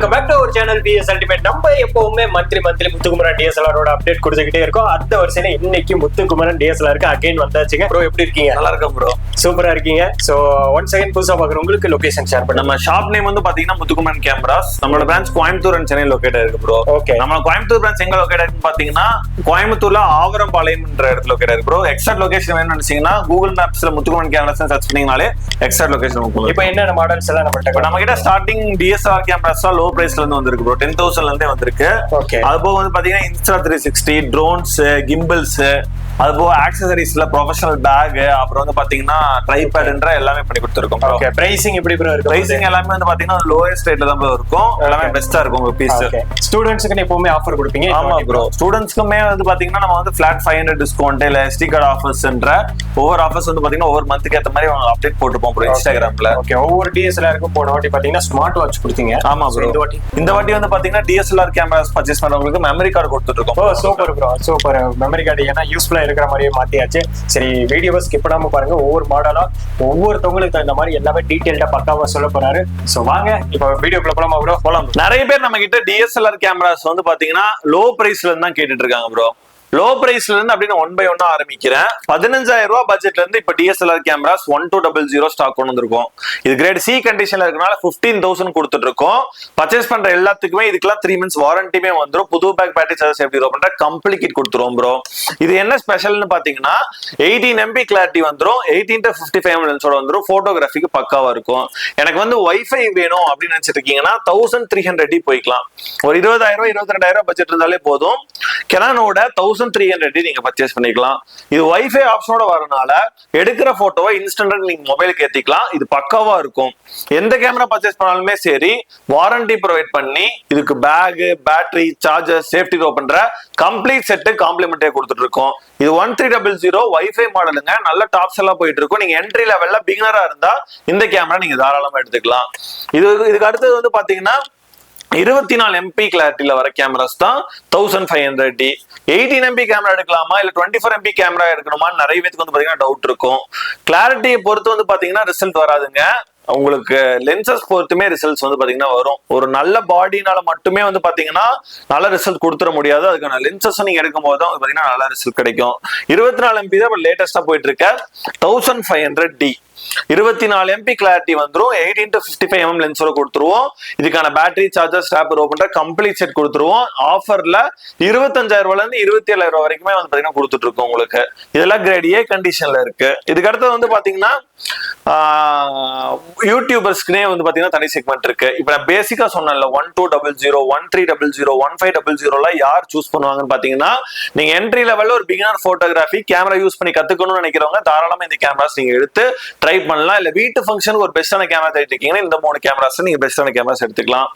Welcome back to our channel PS ultimate நம்ம எப்பவுமே monthly monthly Muthukumaran டிஎஸ்எல்ஆரோட அப்டேட் கொடுத்துக்கிட்டே இருக்கோம். அந்த வருஷம் இன்னைக்கு முத்துக்குமரன் டிஎஸ்எல்ஆருக்கு அகைன் வந்தாச்சுங்க. ப்ரோ எப்படி இருக்கீங்க? நல்லா இருக்கும் ப்ரோ சூப்பரா இருக்கீங்க. சோ ஒன் செகண்ட் புதுசா பாக்குறவங்களுக்கு லொகேஷன் ஷேர் பண்ணுங்க. நம்ம ஷாப் நேம் வந்து பாத்தீங்கன்னா முத்துக்குமரன் கேமராஸ் நம்மளோட branch Coimbatore and Chennai locate இருக்கு ப்ரோ Okay. நம்ம கோயம்புத்தூர் பிரான்ச் எங்க லொகேட் இருக்குன்னு பாத்தீங்கன்னா கோயம்புத்தூர்ல ஆவரம்பாளையம்ன்ற இடத்துல லொகேட் இருக்கு ப்ரோ எக்ஸாக்ட் லொகேஷன் வேணும்னு நினைச்சீங்கன்னா கூகுள் மேப்ஸ்ல முத்துக்குமரன் கேமராஸ் சர்ச் பண்ணீங்கனாலே எக்ஸாக்ட் லொகேஷன் இப்போ என்னென்ன மாடல்ஸ் எல்லாம் நம்ம கிட்ட ஸ்டார்டிங் டிஎஸ்ஆர் கேமராஸ் லோ பிரைஸ்ல இருந்து வந்திருக்கு ப்ரோ டென் தௌசண்ட்ல இருந்தே வந்திருக்கு. அது போக வந்து பாத்தீங்கன்னா Insta three sixty drones gimbals அது போக ஆக்சசரிஸ்ல ப்ரொஃபஷனல் பேக் அப்புறம் வந்து பாத்தீங்கன்னா ட்ரைபேட்ன்ற எல்லாமே பண்ணி கொடுத்துருக்கோம். ஓகே பிரைசிங் எப்படி ப்ரோ இருக்கு? பிரைசிங் எல்லாமே வந்து பாத்தீங்கன்னா லோயஸ்ட் ரேட்ல தான் bro இருக்கும். எல்லாமே பெஸ்டா இருக்கும் உங்க பீஸ் ஸ்டூடெண்ட்ஸ்க்கு எப்பவுமே ஆஃபர் கொடுப்பீங்க? ஆமா ப்ரோ ஸ்டூடெண்ட்ஸ்க்குமே வந்து பாத்தீங்கன்னா நம்ம வந்து ஃபிளாட் ஃபைவ் ஹண்ட்ரட் டிஸ்கவுண்ட் இல்ல எஸ்டி கார்டு ஆஃபர்ஸ்ன்ற ஒவ்வொரு ஆஃபர்ஸ் வந்து பாத்தீங்கன்னா ஒவ்வொரு மந்த்துக்கு ஏத்த மாதிரி அப்டேட் போட்டுப்போம் ப்ரோ இன்ஸ்டாகிராம்ல ஓகே ஒவ்வொரு டிஎஸ்எல்ஆருக்கும் போன வாட்டி பாத்தீங்கன்னா ஸ்மார்ட் வாட்ச் கொடுத்தீங்க. ஆமா ப்ரோ இந்த வாட்டி? இந்த வாட்டி வந்து பாத்தீங்கன்னா டிஎஸ்எல்ஆர் கேமராஸ் பர்ச்சேஸ் பண்றவங்களுக்கு மெமரி கார்டு கொடுத்துட்டு இருக்கோம். Super bro super memory card ஏன்னா யூஸ்ஃபுல்லா இருக்கிற மாதிரியே மாத்தியாச்சு. சரி வீடியோவை ஸ்கிப் பண்ணாம பாருங்க. ஒவ்வொரு மாடலா ஒவ்வொருத்தவங்களுக்கு தகுந்த மாதிரி எல்லாமே டீட்டெயில்டா பக்காவா சொல்ல போறாரு. சோ வாங்க இப்போ வீடியோக்குள்ள போலாமா ப்ரோ போலாம் நிறைய பேர் நம்ம கிட்ட டிஎஸ்எல்ஆர் கேமராஸ் வந்து பாத்தீங்கன்னா லோ பிரைஸ்ல இருந்து தான் கேட்டுட்டு இருக்காங்க ப்ரோ லோ பிரைஸ்ல இருந்து அப்படின்னு ஒன் பை ஒன்னா ஆரம்பிக்கிறேன். பதினஞ்சாயிரம் ரூபாய் பட்ஜெட்ல இருந்து இப்ப DSLR cameras one two double zero stock கொண்டு வந்திருக்கோம். இது கிரேட் சி கண்டிஷன்ல இருக்கனால பிப்டீன் தௌசண்ட் கொடுத்துட்டு இருக்கோம். பர்ச்சேஸ் பண்ற எல்லாத்துக்குமே இதுக்கெல்லாம் த்ரீ மந்த்ஸ் வாரண்டியுமே வந்துடும் புது பேக் பேட்டரி சார்ஜ் எப்படி ரோ பண்ற கம்ப்ளிகேட் கொடுத்துரும் கொடுத்துருவோம் ப்ரோ இது என்ன ஸ்பெஷல்னு பாத்தீங்கன்னா எயிட்டீன் எம்பி கிளாரிட்டி வந்துடும் எயிட்டீன் டு ஃபிஃப்டி ஃபைவ் லென்ஸோட வந்துடும் போட்டோகிராஃபிக்கு பக்காவா இருக்கும். எனக்கு வந்து ஒய்ஃபை வேணும் அப்படின்னு நினைச்சிட்டு இருக்கீங்கன்னா தௌசண்ட் த்ரீ ஹண்ட்ரட் போய்க்கலாம். ஒரு இருபதாயிரம் ரூபாய் இருபத்தி ரெண்டாயிரம் பட்ஜெட் இருந்தாலே போதும். கெனானோட தௌசண்ட் த்ரீ ஹண்ட்ரட் நீங்க பர்ச்சேஸ் பண்ணிக்கலாம். இது வைஃபை ஆப்ஷனோட வரனால எடுக்கிற போட்டோவை இன்ஸ்டன்டா நீங்க மொபைலுக்கு ஏத்திக்கலாம். இது பக்காவா இருக்கும். எந்த கேமரா பர்ச்சேஸ் பண்ணாலுமே சரி வாரண்டி ப்ரொவைட் பண்ணி இதுக்கு பேக் பேட்டரி சார்ஜர் சேஃப்டி ரோ பண்ற கம்ப்ளீட் செட்டு காம்ப்ளிமெண்டே கொடுத்துட்டு இருக்கோம். இது one three double zero wifi மாடலுங்க நல்ல டாப்ஸ் எல்லாம் போயிட்டு இருக்கும். நீங்க என்ட்ரி லெவல்ல பிகினரா இருந்தா இந்த கேமரா நீங்க தாராளமா எடுத்துக்கலாம். இது இதுக்கு அடுத்தது வந்து பாத்தீங்கன்னா இருபத்தி நாலு எம்பி கிளாரிட்டியில வர கேமராஸ் தான் thousand five hundred D eighteen MP camera எடுக்கலாமா? இல்ல டுவெண்ட்டி ஃபோர் எம்பி கேமரா எடுக்கணுமா? நிறைய பேருக்கு வந்து பாத்தீங்கன்னா டவுட் இருக்கும். கிளாரிட்டியை பொறுத்து வந்து பாத்தீங்கன்னா ரிசல்ட் வராதுங்க. உங்களுக்கு லென்சஸ் பொறுத்துமே ரிசல்ட்ஸ் வந்து பாத்தீங்கன்னா வரும். ஒரு நல்ல பாடினால மட்டுமே வந்து பாத்தீங்கன்னா நல்ல ரிசல்ட் கொடுத்துட முடியாது. அதுக்கான லென்சஸ் நீங்க எடுக்கும் போது தான் பாத்தீங்கன்னா நல்ல ரிசல்ட் கிடைக்கும். இருபத்தி நாலு எம்பி தான் லேட்டஸ்டா போயிட்டு இருக்க தௌசண்ட் ஃபைவ் ஹண்ட்ரட் டி இருபத்தி நாலு எம்பி கிளாரிட்டி வந்துடும் eighteen to fifty five M லென்ஸோட கொடுத்துருவோம். இதுக்கான பேட்டரி சார்ஜர் ஸ்டாப் ரோ பண்ற கம்ப்ளீட் செட் கொடுத்துருவோம். ஆஃபர்ல இருபத்தஞ்சாயிரம் ரூபாய்ல இருந்து இருபத்தி ஏழாயிரம் ரூபாய் வரைக்குமே வந்து பாத்தீங்கன்னா கொடுத்துட்டு இருக்கோம் உங்களுக்கு. இதெல்லாம் கிரேட் ஏ கண்டிஷன்ல இருக்கு. இதுக்கு அடுத்தது வந்து பாத்தீங்கன்னா யூடியூபர்ஸ்க்குனே வந்து பாத்தீங்கன்னா தனி செக்மெண்ட் இருக்கு. இப்ப நான் பேசிக்கா சொன்னேன்ல one two double zero one three double zero one five double ஜீரோல யார் சூஸ் பண்ணுவாங்கன்னு பாத்தீங்கன்னா நீங்க என்ட்ரி லெவல்ல ஒரு பிகினர் போட்டோகிராஃபி கேமரா யூஸ் பண்ணி கத்துக்கணும்னு நினைக்கிறவங்க தாராளமா இந்த கேமராஸ் நீங்க எடுத்து ட்ரை பண்ணலாம். இல்ல வீட்டு ஃபங்க்ஷனுக்கு ஒரு பெஸ்டான கேமரா தேடிட்டு இந்த மூணு கேமராஸ் நீங்க பெஸ்டான கேமராஸ் எடுத்துக்கலாம்.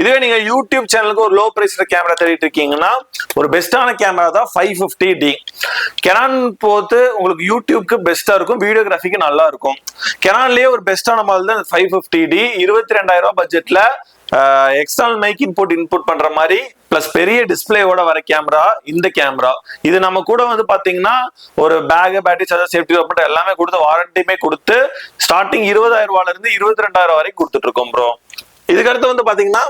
இதுவே நீங்க யூடியூப் சேனலுக்கு ஒரு லோ பிரைஸ்ல கேமரா தேடிட்டு இருக்கீங்கன்னா ஒரு பெஸ்டான கேமரா தான் ஃபைவ் ஃபிஃப்டி டி கெனான் போத்து உங்களுக்கு யூடியூப்க்கு பெஸ்டா இருக்கும் வீடியோகிராஃபிக்கு நல்லா இருக்கும். கெனான்லயே ஒரு பெஸ்டான மாடல் தான் ஃபைவ் ஃபிஃப்டி டி இருபத்தி ரெண்டாயிரம் ரூபாய் பட்ஜெட்ல எக்ஸ்டர்னல் மைக் இன்புட் இன்புட் பண்ற மாதிரி பிளஸ் பெரிய டிஸ்பிளேயோட வர கேமரா இந்த கேமரா இது நம்ம கூட வந்து பாத்தீங்கன்னா ஒரு பேக் பேட்டரி சார்ஜர் சேஃப்டி மட்டும் எல்லாமே கொடுத்து வாரண்டியுமே கொடுத்து ஸ்டார்டிங் இருபதாயிரம் ரூபாயில இருந்து இருபத்தி ரெண்டாயிரம் வரைக்கும் கொடுத்துட்டு இருக்கோம் ப்ரோ இதுக்கு அடுத்து வந்து பாத்தீங்கன்னா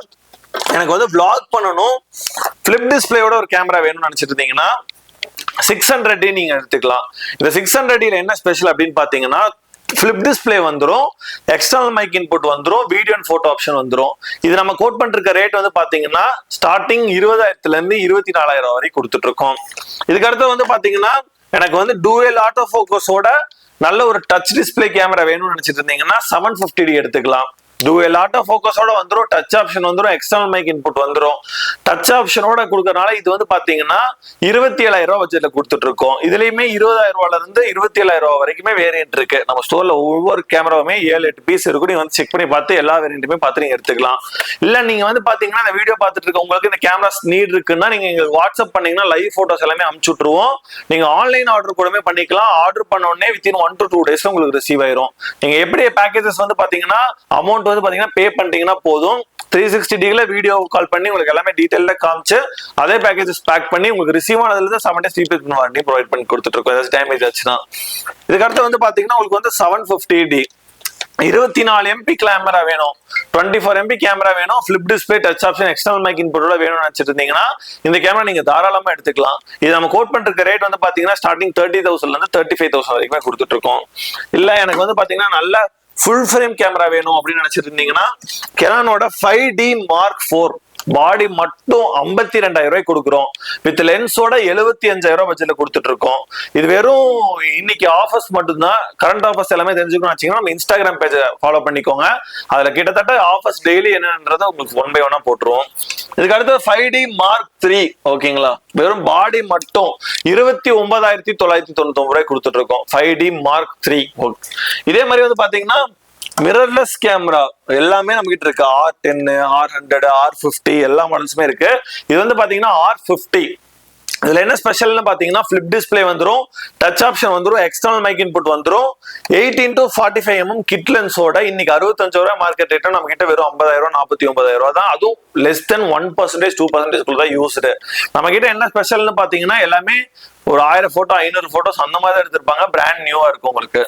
எனக்கு வந்து vlog பண்ணணும். ஃபிளிப் டிஸ்பிளேயோட ஒரு கேமரா வேணும்னு நினைச்சிட்டு இருந்தீங்கன்னா சிக்ஸ் ஹண்ட்ரட் நீங்க எடுத்துக்கலாம். இந்த சிக்ஸ் ஹண்ட்ரட் என்ன ஸ்பெஷல் அப்படின்னு பாத்தீங்கன்னா ஃபிளிப் டிஸ்பிளே வந்துடும் எக்ஸ்டர்னல் மைக் இன்புட் வந்துடும் வீடியோ அண்ட் ஃபோட்டோ ஆப்ஷன் வந்துடும் இது நம்ம கோட் பண்ணிருக்க ரேட் வந்து பாத்தீங்கன்னா ஸ்டார்டிங் இருபதாயிரத்துல இருந்து இருபத்தி நாலாயிரம் வரைக்கும் கொடுத்துட்டு இருக்கோம் இதுக்கு அடுத்து வந்து பாத்தீங்கன்னா எனக்கு வந்து டூவேல் ஆட்டோ ஃபோக்கஸோட நல்ல ஒரு டச் டிஸ்பிளே கேமரா வேணும்னு நினைச்சிட்டு இருந்தீங்கன்னா செவன் ஃபிஃப்டி டி எடுத்துக்கலாம். டூவல் ஆட்டோ ஃபோக்கஸோட வந்துடும் டச் ஆப்ஷன் வந்துடும் எக்ஸ்டர்னல் மைக் இன்புட் வந்துரும். டச் ஆப்ஷனோட கொடுக்கறனால இது வந்து பாத்தீங்கன்னா இருபத்தி ஏழாயிரம் ரூபாய் பட்ஜெட்ல கொடுத்துட்டு இருக்கோம் இதுலயுமே இருபதாயிரம் ரூபாயில இருந்து இருபத்தி ஏழாயிரம் ரூபாய் வரைக்குமே வேரியன்ட் இருக்கு. நம்ம ஸ்டோர்ல ஒவ்வொரு கேமராவுமே ஏழு எட்டு பீஸ் இருக்கும் நீங்க வந்து செக் பண்ணி பார்த்து எல்லா வேரியன்ட்டுமே பார்த்து நீங்க எடுத்துக்கலாம். இல்ல நீங்க வந்து பாத்தீங்கன்னா இந்த வீடியோ பார்த்துட்டு இருக்க உங்களுக்கு இந்த கேமராஸ் நீட் இருக்குன்னா நீங்க எங்களுக்கு வாட்ஸ்அப் பண்ணீங்கன்னா லைவ் போட்டோஸ் எல்லாமே அமுச்சு விட்டுருவோம். நீங்க ஆன்லைன் ஆர்டர் கூடமே பண்ணிக்கலாம். ஆர்டர் பண்ண உடனே வித்தின் ஒன் டு டூ டேஸ்ல உங்களுக்கு ரிசீவ் ஆயிரும். நீங்க எப்படி பேக்கேஜஸ் வந்து பாத்தீங்கன்னா அமௌண்ட் வந்து பாத்தீங்கன்னா பே பண்ணிட்டீங்கன்னா போதும். த்ரீ சிக்ஸ்டி டிகிரில வீடியோ கால் பண்ணி உங்களுக்கு எல்லாமே டீட்டெயில காமிச்சு அதே பேக்கேஜஸ் பேக் பண்ணி உங்களுக்கு ரிசீவ் ஆனதுல இருந்து seven days rebate warranty provide பண்ணி கொடுத்துட்டு இருக்கோம். ஏதாச்சும் டேமேஜ் ஆச்சுன்னா. இதுக்கு அடுத்து வந்து பாத்தீங்கன்னா உங்களுக்கு வந்து செவன் ஃபிஃப்டி டி இருபத்தி நாலு எம்பி கேமரா வேணும். டுவெண்ட்டி ஃபோர் எம்பி கேமரா வேணும். Flip display touch option external mic இன்புட்டோட வேணும்னு நினச்சிட்டு இருந்தீங்கன்னா இந்த கேமரா நீங்க தாராளமா எடுத்துக்கலாம். இது நம்ம கோட் பண்ணிருக்க ரேட் வந்து பாத்தீங்கன்னா ஸ்டார்டிங் தேர்ட்டி தௌசண்ட்ல இருந்து தேர்ட்டி ஃபைவ் தௌசண்ட் வரைக்கும் கொடுத்துட்டு இருக்கோம். இல்ல எனக்கு வந்து பாத்தீங்கன்னா நல்ல ஃபுல் ஃப்ரேம் கேமரா வேணும் அப்படின்னு நினைச்சிட்டு இருந்தீங்கன்னா கெனானோட five D mark four body மட்டும் ஐம்பத்தி ரெண்டாயிரம் ரூபாய் கொடுக்குறோம். வித் லென்ஸோட எழுபத்தி அஞ்சாயிரம் ரூபாய் பட்ஜெட்ல கொடுத்துட்டு இருக்கோம் இது வெறும் இன்னைக்கு ஆஃபர்ஸ் மட்டும்தான். கரண்ட் ஆஃபர்ஸ் எல்லாமே தெரிஞ்சுக்கணும் வச்சீங்கன்னா நம்ம இன்ஸ்டாகிராம் பேஜை ஃபாலோ பண்ணிக்கோங்க. அதுல கிட்டத்தட்ட ஆஃபர்ஸ் டெய்லி என்னன்றதை உங்களுக்கு ஒன் பை ஒன்னா போட்டுருவோம். இதுக்கு அடுத்து ஃபைவ் டி மார்க் த்ரீ ஓகேங்களா வெறும் பாடி மட்டும் இருபத்தி ஒன்பதாயிரத்தி தொள்ளாயிரத்தி தொண்ணூத்தி ரூபாய் கொடுத்துட்டு இருக்கோம் ஃபைவ் டி மார்க் த்ரீ இதே மாதிரி வந்து பாத்தீங்கன்னா மிரர்லெஸ் கேமரா எல்லாமே நம்ம கிட்ட இருக்கு. ஆர் டென்னு ஆர் ஹண்ட்ரட் ஆர் ஃபிஃப்டி எல்லா மாடல்ஸுமே இருக்கு. இது வந்து பாத்தீங்கன்னா ஆர் ஃபிஃப்டி இதுல என்ன ஸ்பெஷல்னு பாத்தீங்கன்னா ஃபிளிப் டிஸ்பிளே வந்துடும் டச் ஆப்ஷன் வந்துடும் எக்ஸ்டர்னல் மைக் இன்புட் வந்துடும் eighteen to forty five mm kit லென்ஸோட இன்னைக்கு அறுபத்தஞ்சு ரூபாய் மார்க்கெட் ரேட்டும் நம்ம கிட்ட வெறும் ஐம்பதாயிரம் ரூபா நாற்பத்தி ஒன்பதாயிரம் ரூபா தான். அதுவும் less then one percentage two percentage தான் யூஸ்டு நம்ம கிட்ட என்ன ஸ்பெஷல்னு பாத்தீங்கன்னா எல்லாமே ஒரு ஆயிரம் போட்டோ ஐநூறு போட்டோஸ் அந்த மாதிரி தான் எடுத்திருப்பாங்க. பிராண்ட் நியூவா இருக்கும் உங்களுக்கு.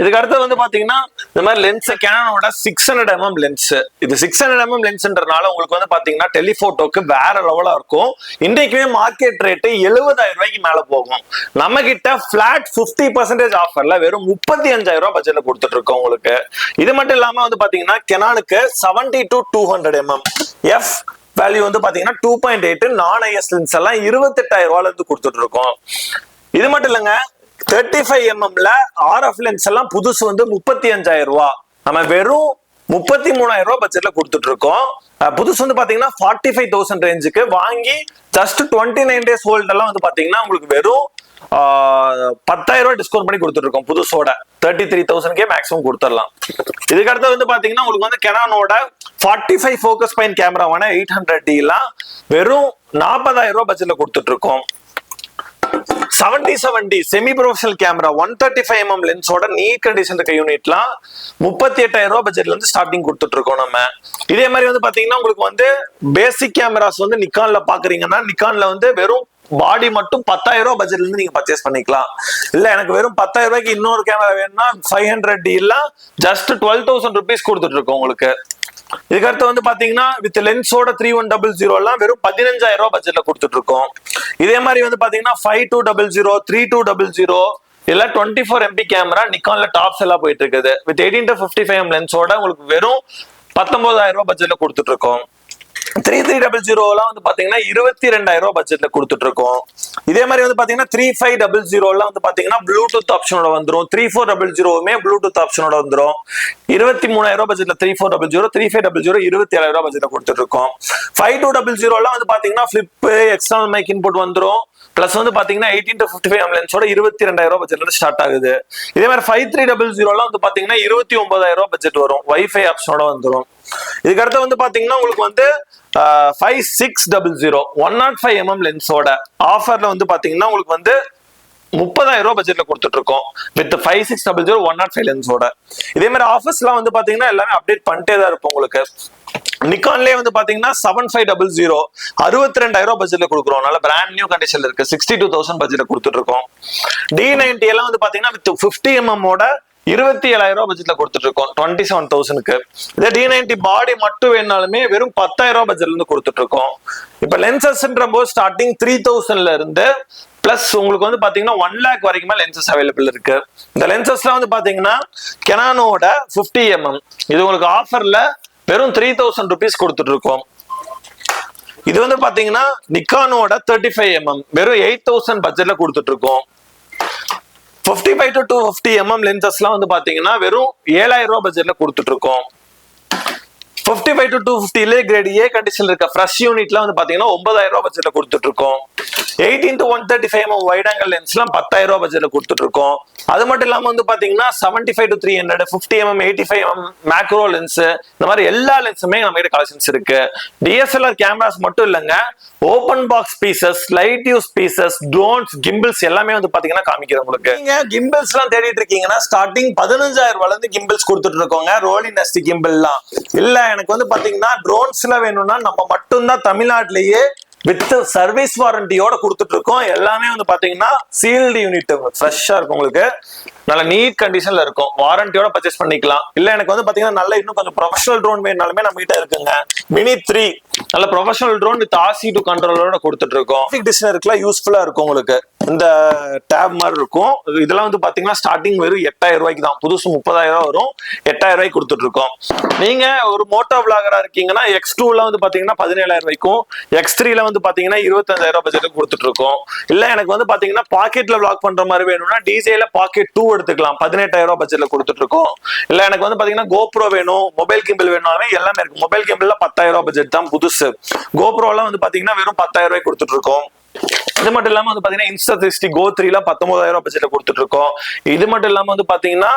இதுக்கு அடுத்து வந்து பாத்தீங்கன்னா இந்த மாதிரி லென்ஸ் கேனனோட சிக்ஸ் ஹண்ட்ரட் எம்எம் லென்ஸ் இது சிக்ஸ் ஹண்ட்ரட் எம்எம் லென்ஸ்ன்றனால உங்களுக்கு வந்து பாத்தீங்கன்னா டெலிஃபோட்டோக்கு வேற லெவலா இருக்கும். இன்றைக்குமே மார்க்கெட் ரேட்டு எழுபதாயிரம் ரூபாய்க்கு மேல போகும். நம்ம கிட்ட பிளாட் பிப்டி பர்சன்டேஜ் ஆஃபர்ல வெறும் முப்பத்தி அஞ்சாயிரம் ரூபாய் பட்ஜெட்ல கொடுத்துட்டு இருக்கோம் உங்களுக்கு. இது மட்டும் இல்லாம வந்து பாத்தீங்கன்னா கெனானுக்கு seventy to two hundred mm F value வந்து பாத்தீங்கன்னா two point eight non IS lens எல்லாம் இருபத்தெட்டாயிரம் ரூபாயில இருந்து கொடுத்துட்டு இருக்கோம். இது மட்டும் இல்லைங்க தேர்ட்டி ஃபைவ் எம்எம்ல ஆர்எஃப் லென்ஸ் எல்லாம் புதுசு வந்து முப்பத்தி அஞ்சாயிரம் ரூபா நம்ம வெறும் முப்பத்தி மூணாயிரம் ரூபாய் பட்ஜெட்ல கொடுத்துட்டு இருக்கோம் புதுசு வந்து பாத்தீங்கன்னா ஃபார்ட்டி ஃபைவ் தௌசண்ட் ரேஞ்சுக்கு வாங்கி just twenty nine days hold எல்லாம் வந்து பாத்தீங்கன்னா உங்களுக்கு வெறும் பத்தாயிரம் ரூபாய் டிஸ்கவுண்ட் பண்ணி கொடுத்துட்டு இருக்கோம் புதுசோட. தேர்ட்டி த்ரீ தௌசண்ட்கே மேக்ஸிமம் கொடுத்துடலாம். இதுக்கு அடுத்து வந்து பாத்தீங்கன்னா உங்களுக்கு வந்து கெனானோட ஃபார்ட்டி ஃபைவ் ஃபோக்கஸ் பைன் கேமராவான எயிட் ஹண்ட்ரட் டிலாம் வெறும் நாற்பதாயிரம் ரூபாய் பட்ஜெட்ல கொடுத்துட்டு இருக்கோம் seventy seventy semi professional camera one thirty five mm லென்ஸோட neat condition இருக்க யூனிட்லாம் முப்பத்தி எட்டாயிரம் ரூபாய் பட்ஜெட்ல இருந்து ஸ்டார்டிங் கொடுத்துட்டு இருக்கோம் நம்ம. இதே மாதிரி வந்து பாத்தீங்கன்னா உங்களுக்கு வந்து பேசிக் கேமராஸ் வந்து நிக்கான்ல பாக்குறீங்கன்னா நிக்கான்ல வந்து வெறும் பாடி மட்டும் பத்தாயிரம் ரூபாய் பட்ஜெட்ல இருந்து நீங்க பர்ச்சேஸ் பண்ணிக்கலாம். இல்ல எனக்கு வெறும் பத்தாயிரம் ரூபாய்க்கு இன்னொரு கேமரா வேணும்னா ஃபைவ் ஹண்ட்ரட் இல்ல ஜஸ்ட் டுவெல் தௌசண்ட் ருபீஸ் கொடுத்துட்டு இருக்கோம் உங்களுக்கு. இதுக்கடுத்து வந்து பாத்தீங்கன்னா வித் லென்ஸோட த்ரீ ஒன் டபுள் ஜீரோ எல்லாம் வெறும் பதினஞ்சாயிரம் ரூபாய் பட்ஜெட்ல கொடுத்துட்டு இருக்கோம். இதே மாதிரி வந்து பாத்தீங்கன்னா five two double zero three two double zero இல்ல டுவெண்ட்டி ஃபோர் எம்பி கேமரா நிக்கான்ல டாப்ஸ் எல்லாம் போயிட்டு இருக்குது. With eighteen to fifty five M லென்ஸோட உங்களுக்கு வெறும் பத்தொன்பதாயிரம் ரூபாய் பட்ஜெட்ல கொடுத்துட்டு இருக்கோம். த்ரீ த்ரீ டபுள் ஜீரோலாம் வந்து பாத்தீங்கன்னா இருபத்தி ரெண்டாயிரம் ரூபாய் பட்ஜெட்ல கொடுத்துட்டு இருக்கோம் இதே மாதிரி வந்து பாத்தீங்கன்னா த்ரீ ஃபைவ் டபுள் ஜீரோலாம் வந்து பாத்தீங்கன்னா ப்ளூடூத் ஆப்ஷனோட வந்துரும். த்ரீ ஃபோர் டபுள் ஜீரோவுமே ப்ளூடூத் ஆப்ஷனோட வந்துரும். இருபத்தி மூணாயிரம் ரூபாய் பட்ஜெட்ல three four double zero three five double zero இருபத்தி ஏழாயிரம் ரூபாய் பட்ஜெட்ல கொடுத்துட்டு இருக்கோம் ஃபைவ் டூ டபுள் ஜீரோலாம் வந்து பாத்தீங்கன்னா ஃபிளிப் எக்ஸ்டர்னல் மைக் இன்புட் வந்துரும். பிளஸ் வந்து பாத்தீங்கன்னா எயிட்டீன் டு ஃபிஃப்டி ஃபைவ் லென்ஸோட இருபத்தி ரெண்டாயிரம் ரூபாய் பட்ஜெட்ல ஸ்டார்ட் ஆகுது. இதே மாதிரி ஃபைவ் த்ரீ டபுள் ஜீரோலாம் வந்து பாத்தீங்கன்னா இருபத்தி ஒன்பதாயிரம் ரூபாய் பட்ஜெட் வரும். வைஃபை ஆப்ஷனோட வந்துடும் இதுக்கு அடுத்து வந்து பாத்தீங்கன்னா உங்களுக்கு வந்து five six double zero one nought five mm லென்ஸோட ஆஃபர்ல வந்து பாத்தீங்கன்னா உங்களுக்கு வந்து முப்பதாயிரம் ரூபாய் பட்ஜெட்ல கொடுத்துட்டு இருக்கோம் with five six double zero one nought five லென்ஸோட இதே மாதிரி ஆஃபர்ஸ்லாம் வந்து பாத்தீங்கன்னா எல்லாமே அப்டேட் பண்ணிட்டே தான் இருப்போம் உங்களுக்கு. நிக்கான்லயே வந்து பாத்தீங்கன்னா செவன் ஃபைவ் டபுள் ஜீரோ அறுபத்தி ரெண்டாயிரம் ரூபாய் பட்ஜெட்ல கொடுக்குறோம். நல்ல பிராண்ட் நியூ கண்டிஷன்ல இருக்கு. சிக்ஸ்டி டூ தௌசண்ட் பட்ஜெட்ல கொடுத்துட்டு இருக்கோம் டி நைன்டி எல்லாம் வந்து பாத்தீங்கன்னா வித் ஃபிஃப்டி எம்எம் ஓட இருபத்தி ஏழாயிரம் ரூபாய் பட்ஜெட்ல கொடுத்துட்டு இருக்கோம் டுவெண்ட்டி செவன் தௌசண்ட்க்கு இதே டி நைன்டி பாடி மட்டும் வேணாலுமே வெறும் பத்தாயிரம் ரூபாய் பட்ஜெட்ல இருந்து கொடுத்துட்டு இருக்கோம் இப்ப லென்சஸ்ன்ற போது ஸ்டார்டிங் த்ரீ தௌசண்ட்ல இருந்து பிளஸ் உங்களுக்கு வந்து பாத்தீங்கன்னா ஒன் லேக் வரைக்குமே லென்சஸ் அவைலபிள் இருக்கு. இந்த லென்சஸ்ல வந்து பாத்தீங்கன்னா கெனானோட 50 எம்எம் இது உங்களுக்கு ஆஃபர்ல வெறும் த்ரீ தௌசண்ட் ருபீஸ் கொடுத்துட்டு இருக்கோம் இது வந்து பாத்தீங்கன்னா நிக்கானோட தேர்ட்டி ஃபைவ் எம்எம் வெறும் எயிட் தௌசண்ட் பட்ஜெட்ல கொடுத்துட்டு இருக்கோம் fifty five to two fifty mm லென்சஸ்லாம் வந்து பாத்தீங்கன்னா வெறும் ஏழாயிரம் ரூபா பட்ஜெட்டில் கொடுத்துட்ருக்கோம் ஃபிஃப்டி ஃபைவ் டு டூ ஃபிஃப்டிலே கிரேட் ஏ கண்டிஷன் இருக்க ஃப்ரெஷ் யூனிட்லாம் வந்து பாத்தீங்கன்னா ஒன்பதாயிரம் ரூபாய் பட்ஜெட்ல கொடுத்துட்டு இருக்கோம் eighteen to one thirty five M wide angle லென்ஸ்லாம் பத்தாயிரம் ரூபாய் பட்ஜெட்ல கொடுத்துட்டு இருக்கோம் அது மட்டும் இல்லாமல் வந்து பாத்தீங்கன்னா seventy five to three hundred fifty mm eighty five M macro lens இந்த மாதிரி எல்லா லென்ஸுமே நம்ம கிட்ட கலெக்ஷன்ஸ் இருக்கு. டிஎஸ்எல்ஆர் கேமராஸ் மட்டும் இல்லைங்க. Open box pieces light use pieces drones gimbals எல்லாமே வந்து பாத்தீங்கன்னா காமிக்கிறேன் உங்களுக்கு. நீங்க கிம்பிள்ஸ் எல்லாம் தேடிட்டு இருக்கீங்கன்னா ஸ்டார்டிங் பதினஞ்சாயிரம் ரூபாய்ல இருந்து கிம்பிள்ஸ் கொடுத்துட்டு இருக்கோங்க ரோலி நஸ்டி கிம்பிள்லாம் இல்ல எனக்கு வந்து பாத்தீங்கன்னா ட்ரோன்ஸ்ல வேணும்னா நம்ம மட்டும்தான் தமிழ்நாட்டிலேயே வித் சர்வீஸ் வாரண்டியோட கொடுத்துட்டு இருக்கோம் எல்லாமே வந்து பாத்தீங்கன்னா சீல்டு யூனிட் ஃப்ரெஷ்ஷா இருக்கும் உங்களுக்கு. நல்ல நீட் கண்டிஷன்ல இருக்கும். வாரண்டியோட பர்ச்சேஸ் பண்ணிக்கலாம். இல்ல எனக்கு வந்து பாத்தீங்கன்னா நல்ல இன்னும் கொஞ்சம் ப்ரொஃபஷனல் ட்ரோன் வேணுனாலுமே நம்ம கிட்ட இருக்குங்க. மினி த்ரீ நல்ல professional drone with RC two கண்ட்ரோலோட கொடுத்துட்டு இருக்கோம் டிசைனருக்குலாம் யூஸ்ஃபுல்லா இருக்கும் உங்களுக்கு. இந்த டேப் மாதிரி இருக்கும். இதெல்லாம் வந்து பாத்தீங்கன்னா ஸ்டார்டிங் வெறும் எட்டாயிரம் ரூபாய்க்கு தான். புதுசு முப்பதாயிரம் ரூபாய் வரும். எட்டாயிரம் ரூபாய்க்கு கொடுத்துட்டு இருக்கோம். நீங்க ஒரு மோட்டோ விளாகரா இருக்கீங்கன்னா எக்ஸ் டூல வந்து பாத்தீங்கன்னா பதினேழாயிரம் ரூபாய்க்கும் எக்ஸ் த்ரீல வந்து பாத்தீங்கன்னா இருபத்தஞ்சாயிரம் ரூபாய் பட்ஜெட்டுக்கு கொடுத்துட்டு இருக்கோம். இல்ல எனக்கு வந்து பாத்தீங்கன்னா பாக்கெட்ல விளாக் பண்ற மாதிரி வேணும்னா டிஜேல பாக்கெட் டூ எடுத்துக்கலாம். பதினெட்டாயிரம் ரூபாய் பட்ஜெட்ல கொடுத்துட்டு இருக்கோம். இல்ல எனக்கு வந்து பாத்தீங்கன்னா கோப்ரோ வேணும் மொபைல் கிம்பிள் வேணும்னாலுமே எல்லாமே இருக்கு. மொபைல் கிம்பிள்ல பத்தாயிரம் ரூபாய் பட்ஜெட் தான் புதுசு. கோப்ரோலாம் வந்து பாத்தீங்கன்னா வெறும் பத்தாயிரம் ரூபாய் கொடுத்துட்டு இருக்கோம். இது மட்டும் இல்லாம வந்து பாத்தீங்கன்னா இன்ஸ்டா த்ரீ கோ த்ரீல பத்தொன்பதாயிரம் ரூபாய் பட்ஜெட்ல கொடுத்துட்டு இருக்கோம் இது மட்டும் இல்லாம வந்து பாத்தீங்கன்னா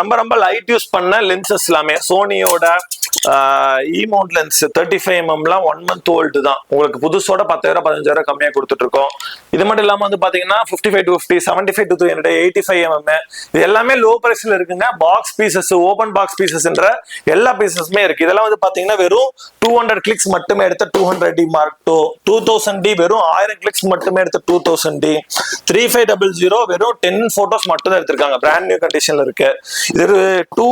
ரொம்ப ரொம்ப லைட் யூஸ் பண்ண லென்சஸ் எல்லாமே. சோனியோட E mount lens thirty five எம்எம்லாம் one month old தான். உங்களுக்கு புதுசோட பத்தாயிரம் பதினஞ்சாயிரம் கம்மியாக கொடுத்துட்டு இருக்கோம் இது மட்டும் இல்லாமல் வந்து பார்த்தீங்கன்னா fifty five to fifty seventy five to three hundred eighty five mm இது எல்லாமே லோ ப்ரைஸில் இருக்குங்க பாக்ஸ் பீசஸ் ஓபன் பாக்ஸ் பீசஸ்ன்ற எல்லா பீசஸுமே இருக்கு. இதெல்லாம் வந்து பார்த்தீங்கன்னா வெறும் டூ ஹண்ட்ரட் கிளிக்ஸ் மட்டுமே எடுத்த two hundred D mark two two thousand D வெறும் ஆயிரம் கிளிக்ஸ் மட்டுமே எடுத்த two thousand D three five double zero வெறும் டென் ஃபோட்டோஸ் மட்டும் தான் எடுத்திருக்காங்க பிராண்ட் நியூ கண்டிஷனில் இருக்கு. இது டூ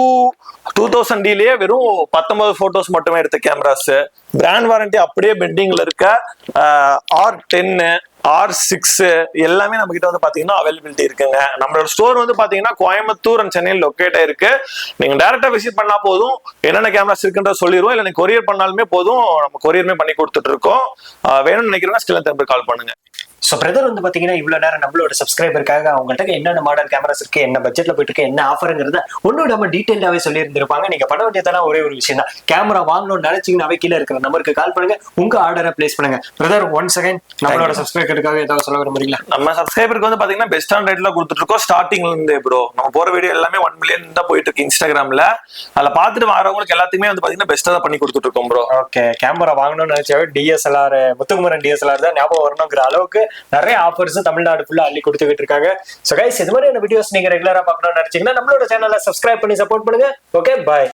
டூ தௌசண்ட் டிலேயே வெறும் பத்து பத்தொன்பது போட்டோஸ் மட்டுமே எடுத்த கேமராஸ் பிராண்ட் வாரண்டி அப்படியே பெண்டிங்ல இருக்க ஆர் டென்னு ஆர் சிக்ஸ் எல்லாமே நம்ம கிட்ட வந்து பாத்தீங்கன்னா அவைலபிலிட்டி இருக்குங்க. நம்மளோட ஸ்டோர் வந்து பாத்தீங்கன்னா கோயம்புத்தூர் அண்ட் சென்னையில் லொக்கேட் ஆயிருக்கு. நீங்க டேரக்டா விசிட் பண்ணா போதும். என்னென்ன கேமராஸ் இருக்குன்ற சொல்லிடுவோம் இல்லை நீங்க கொரியர் பண்ணாலுமே போதும். நம்ம கொரியருமே பண்ணி கொடுத்துட்டு இருக்கோம். வேணும்னு நினைக்கிறவங்க ஸ்டில் திரும்ப கால் பண்ணுங்க. ஸோ பிரதர் வந்து பாத்தீங்கன்னா இவ்வளவு நேரம் நம்மளோட சப்ஸ்கிரைபருக்காக அவங்கள்ட்ட என்னென்ன மாடல் கேமராஸ் இருக்கு என்ன பட்ஜெட்ல போயிட்டு இருக்கு என்ன ஆஃபருங்கிறத ஒன்னும் நம்ம டீட்டெயிலாவே சொல்லி இருந்திருப்பாங்க நீங்க பண்ண வேண்டியதெல்லாம் ஒரே ஒரு விஷயம் தான் கேமரா வாங்கணும்னு நினைச்சீங்கன்னாவே கீழே இருக்கிற நம்பருக்கு கால் பண்ணுங்க. உங்க ஆர்டரை பிளேஸ் பண்ணுங்க. பிரதர் ஒன் செகண்ட் நம்மளோட சப்ஸ்கிரைபருக்காக ஏதாவது சொல்ல விரும்புறீங்களா? நம்ம சப்ஸ்கிரைபருக்கு வந்து பாத்தீங்கன்னா பெஸ்டான ரேட்ல கொடுத்துட்டு இருக்கோம் ஸ்டார்டிங்ல இருந்தே ப்ரோ நம்ம போற வீடியோ எல்லாமே ஒன் மில்லியன் தான் போயிட்டு இருக்கு இன்ஸ்டாகிராம்ல அதுல பாத்துட்டு வரவங்களுக்கு எல்லாத்துக்குமே வந்து பாத்தீங்கன்னா பெஸ்டா தான் பண்ணி கொடுத்துட்டு இருக்கோம் ப்ரோ ஓகே கேமரா வாங்கணும்னு நினைச்சாவே டிஎஸ்எல்ஆர் முத்துக்குமரன் டிஎஸ்எல்ஆர் தான் ஞாபகம் வரணுங்கிற அளவுக்கு நிறைய ஆஃபர்ஸ் தமிழ்நாடு ஃபுல்லா அள்ளி கொடுத்துக்கிட்டு இருக்காங்க. ஸோ கைஸ் இது மாதிரியான வீடியோஸ் நீங்க ரெகுலரா பார்க்கணும்னு நினைச்சீங்கன்னா நம்மளோட சேனலை சப்ஸ்கிரைப் பண்ணி சப்போர்ட் பண்ணுங்க. Okay bye